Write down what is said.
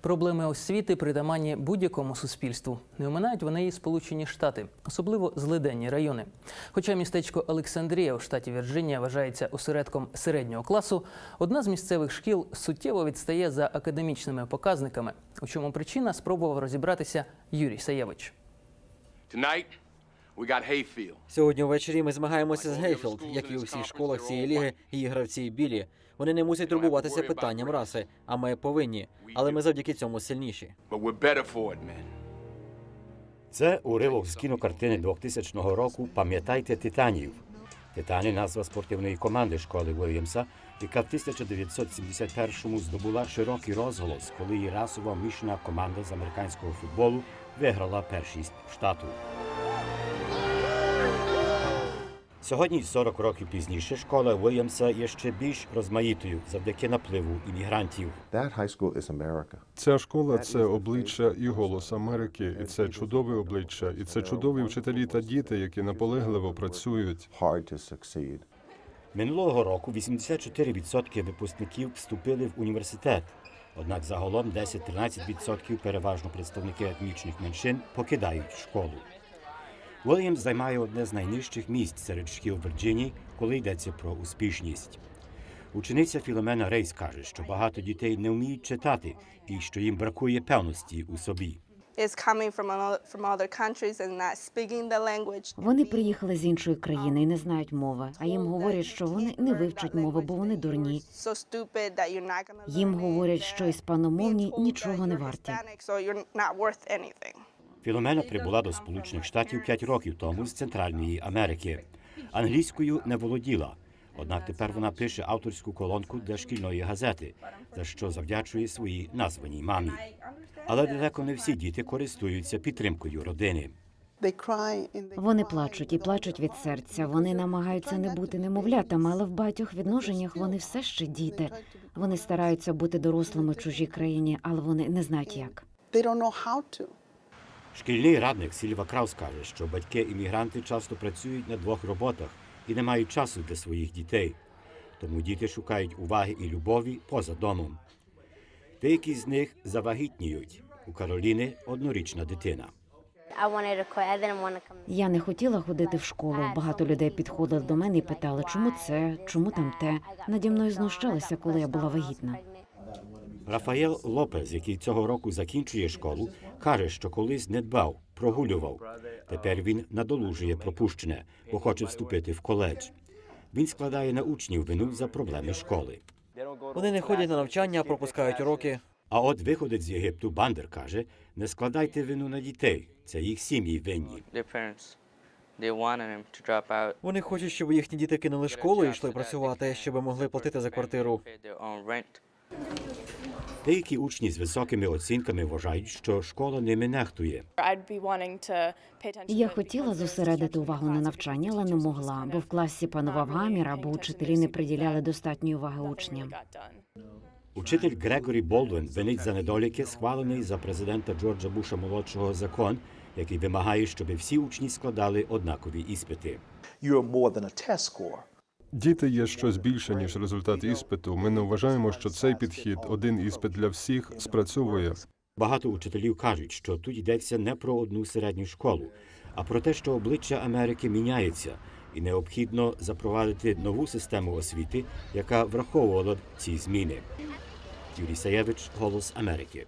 Проблеми освіти притаманні будь-якому суспільству. Не оминають вони і Сполучені Штати, особливо злиденні райони. Хоча містечко Олександрія у штаті Вірджинія вважається осередком середнього класу, одна з місцевих шкіл суттєво відстає за академічними показниками. У чому причина спробував розібратися Юрій Саєвич. Сьогодні ввечері ми змагаємося з Гейфілд, як і у всіх школах цієї ліги, її гравці білі. Вони не мусять турбуватися питанням раси, а ми повинні. Але ми завдяки цьому сильніші. Це уривок з кінокартини 2000 року Пам'ятайте титанів. Титани назва спортивної команди школи Вільямса, яка в 1971-му здобула широкий розголос, коли її расова мішана команда з американського футболу виграла першість штату. Сьогодні, 40 років пізніше, школа Вільямса є ще більш розмаїтою завдяки напливу іммігрантів. That high school. Ця школа це обличчя і голос Америки, і це чудове обличчя, і це чудові вчителі та діти, які наполегливо працюють. Hard to. Минулого року 84% випускників вступили в університет. Однак загалом 10-13% переважно представники етнічних меншин покидають школу. Уільямс займає одне з найнижчих місць серед шкіл Вірджинії, коли йдеться про успішність. Учениця Філомена Рейс каже, що багато дітей не вміють читати і що їм бракує певності у собі. Вони приїхали з іншої країни і не знають мови, а їм говорять, що вони не вивчать мови, бо вони дурні. Їм говорять, що іспаномовні нічого не варті. Філомена прибула до Сполучених Штатів 5 років тому з Центральної Америки. Англійською не володіла. Однак тепер вона пише авторську колонку для шкільної газети, за що завдячує своїй названій мамі. Але далеко не всі діти користуються підтримкою родини. Вони плачуть і плачуть від серця. Вони намагаються не бути немовлятами, але в багатьох відношеннях вони все ще діти. Вони стараються бути дорослими в чужій країні, але вони не знають як. Шкільний радник Сільва Краус каже, що батьки-іммігранти часто працюють на двох роботах і не мають часу для своїх дітей. Тому діти шукають уваги і любові поза домом. Деякі з них завагітніють. У Кароліни однорічна дитина. Я не хотіла ходити в школу. Багато людей підходили до мене і питали, чому це, чому там те. Наді мною знущалися, коли я була вагітна. Рафаел Лопез, який цього року закінчує школу, каже, що колись не дбав, прогулював. Тепер він надолужує пропущене, бо хоче вступити в коледж. Він складає на учнів вину за проблеми школи. Вони не ходять на навчання, а пропускають уроки. А от виходить з Єгипту Бандер каже: не складайте вину на дітей, це їх сім'ї винні. Вони хочуть, щоб їхні діти кинули школу і йшли працювати, щоб могли платити за квартиру. Деякі учні з високими оцінками вважають, що школа ними нехтує. Я хотіла зосередити увагу на навчанні, але не могла, бо в класі панував гамір, або учителі не приділяли достатньої уваги учням. Учитель Грегорі Болдвин винить за недоліки, схвалений за президента Джорджа Буша молодшого закон, який вимагає, щоб всі учні складали однакові іспити. You're more than a test score. Діти є щось більше ніж результат іспиту. Ми не вважаємо, що цей підхід, один іспит для всіх, спрацьовує. Багато учителів кажуть, що тут йдеться не про одну середню школу, а про те, що обличчя Америки міняється, і необхідно запровадити нову систему освіти, яка враховувала ці зміни. Юрій Саєвич, Голос Америки.